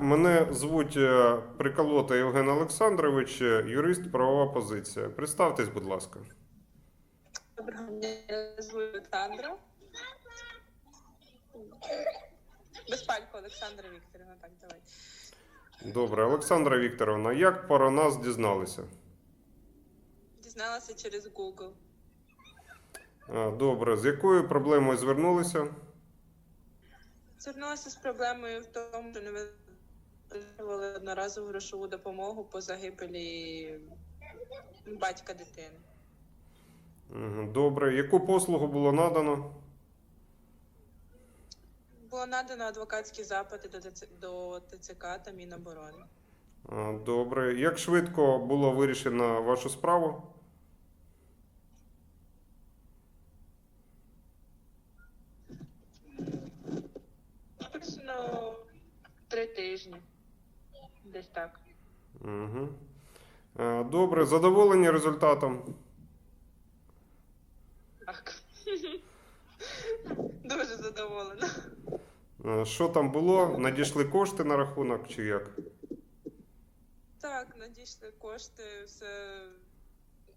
Мене звуть е, Приколота Євген Олександрович, е, юрист, правова позиція. Представтесь, будь ласка. Доброго дня, я звуть Олександра. Безпалько Олександра Вікторівна, так, давай. Добре, Олександра Вікторовна, як про нас дізналися? Дізналася через Google. Добре, з якою проблемою звернулися? Звернулася з проблемою в тому, що не одноразову грошову допомогу по загибелі батька дитини. Добре, яку послугу було надано? Було надано адвокатські запити до ТЦ до ТЦК та Міноборони. Добре, як швидко було вирішено вашу справу? Три тижні. Десь так. Угу. Добре, задоволені результатом? Так. Дуже задоволена. Е, Що там було? Надійшли кошти на рахунок чи як? Так, надійшли кошти, все.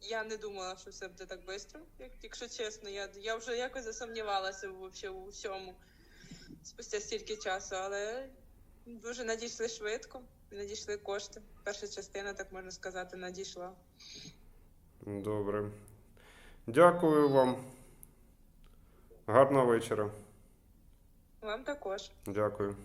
Я не думала, що все буде так швидко, якщо чесно. Я, я вже якось засумнівалася вообще у всьому спустя стільки часу, але дуже надійшли швидко, надійшли кошти. Перша частина, так можна сказати, надійшла. Добре. Дякую вам. Гарного вечора. Вам також. Дякую.